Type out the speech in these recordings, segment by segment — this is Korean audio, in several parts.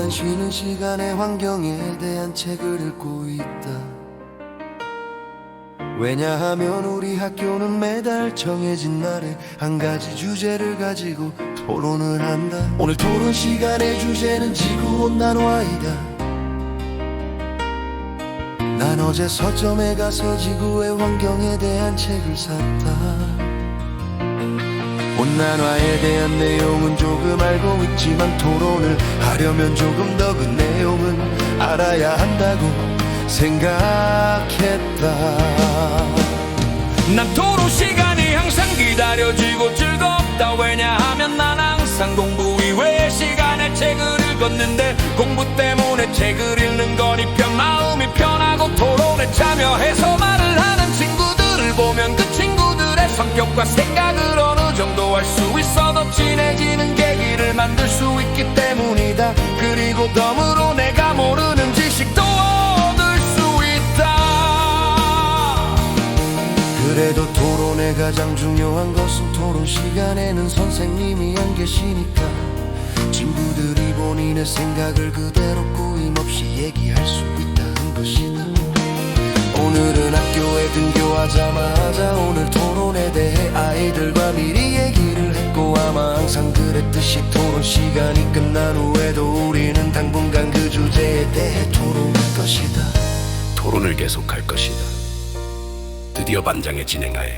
난 쉬는 시간에 환경에 대한 책을 읽고 있다. 왜냐하면 우리 학교는 매달 정해진 날에 한 가지 주제를 가지고 토론을 한다. 오늘 토론 시간의 주제는 지구온난화이다. 난 어제 서점에 가서 지구의 환경에 대한 책을 샀다 온난화에 대한 내용은 조금 알고 있지만 토론을 하려면 조금 더 그 내용은 알아야 한다고 생각했다. 난 토론 시간이 항상 기다려지고 즐겁다. 왜냐하면 난 항상 공부 이외의 시간에 책을 읽었는데 공부 때문에 책을 읽는 거니 편 마음이 편하고 토론에 참여해서 말을 하는 친구들을 보면 그 친구들의 성격과 생각을 알수 있어 더 친해지는 계기를 만들 수 있기 때문이다. 그리고 덤으로 내가 모르는 지식도 얻을 수 있다. 그래도 토론의 가장 중요한 것은 토론 시간에는 선생님이 안 계시니까 친구들이 본인의 생각을 그대로 꾸임없이 얘기할 수 있다는 것이다. 오늘은 학교에 등교하자마자 오늘 토론에 대해 아이들과 미리 그랬듯이 토론 시간이 끝난 후에도 우리는 당분간 그 주제에 대해 토론할 것이다 토론을 계속할 것이다. 드디어 반장의 진행하에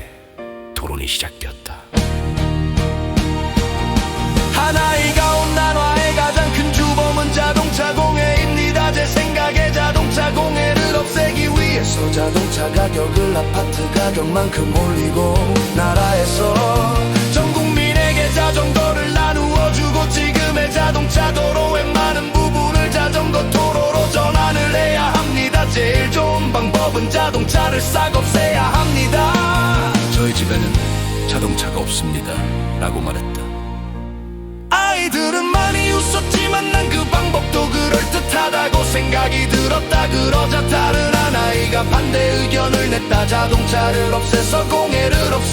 토론이 시작되었다. 하나이가 온난화의 가장 큰 주범은 자동차 공해입니다 제 생각에 자동차 공해를 없애기 위해서 자동차 가격을 아파트 가격만큼 올리고 나라에서 전 국민에게 자전거 지금의 자동차 도로의 많은 부분을 자전거 도로로 전환을 해야 합니다 제일 좋은 방법은 자동차를 싹 없애야 합니다 저희 집에는 자동차가 없습니다. 라고 말했다. 아이들은 많이 웃었지만 난 그 방법도 그럴듯하다고 생각이 들었다 그러자 다른 한 아이가 반대 의견을 냈다 자동차를 없애서 공해를 없애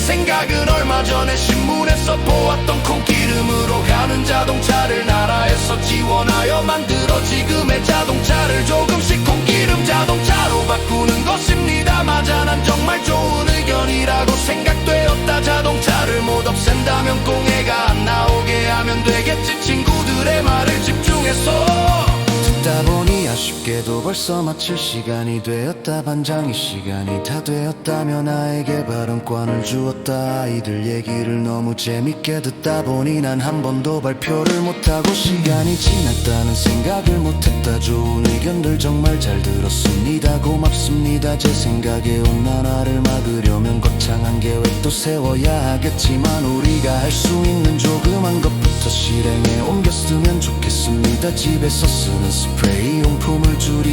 생각은 얼마 전에 신문에서 보았던 콩기름으로 가는 자동차를 나라에서 지원하여 만들어 지금의 자동차를 조금씩 콩기름 자동차로 바꾸는 것입니다. 맞아 난 정말 좋은 의견이라고 생각되었다. 자동차를 못 없앤다면 공해가 벌써 마칠 시간이 되었다. 반장이 시간이 다 되었다며 나에게 발언권을 주었다. 아이들 얘기를 너무 재밌게 듣다 보니 난 한 번도 발표를 못하고 시간이 지났다는 생각을 못했다. 좋은 의견들 정말 잘 들었습니다. 고맙습니다. 제 생각에 온난화를 막으려면 거창한 계획도 세워야 하겠지만 우리가 할 수 있는 조그만 것부터 실행에 옮겼으면 좋겠습니다. 집에서 쓰는 스프레이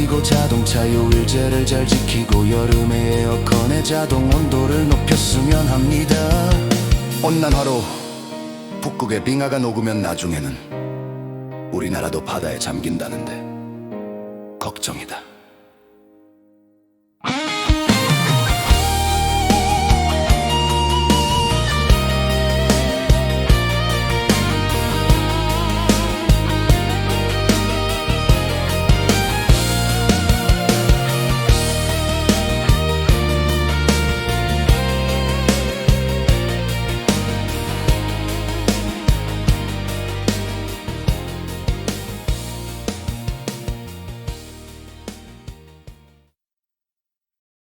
줄이고 자동차 요일제를 잘 지키고 여름에 에어컨의 자동 온도를 높였으면 합니다 온난화로 북극의 빙하가 녹으면 나중에는 우리나라도 바다에 잠긴다는데 걱정이다.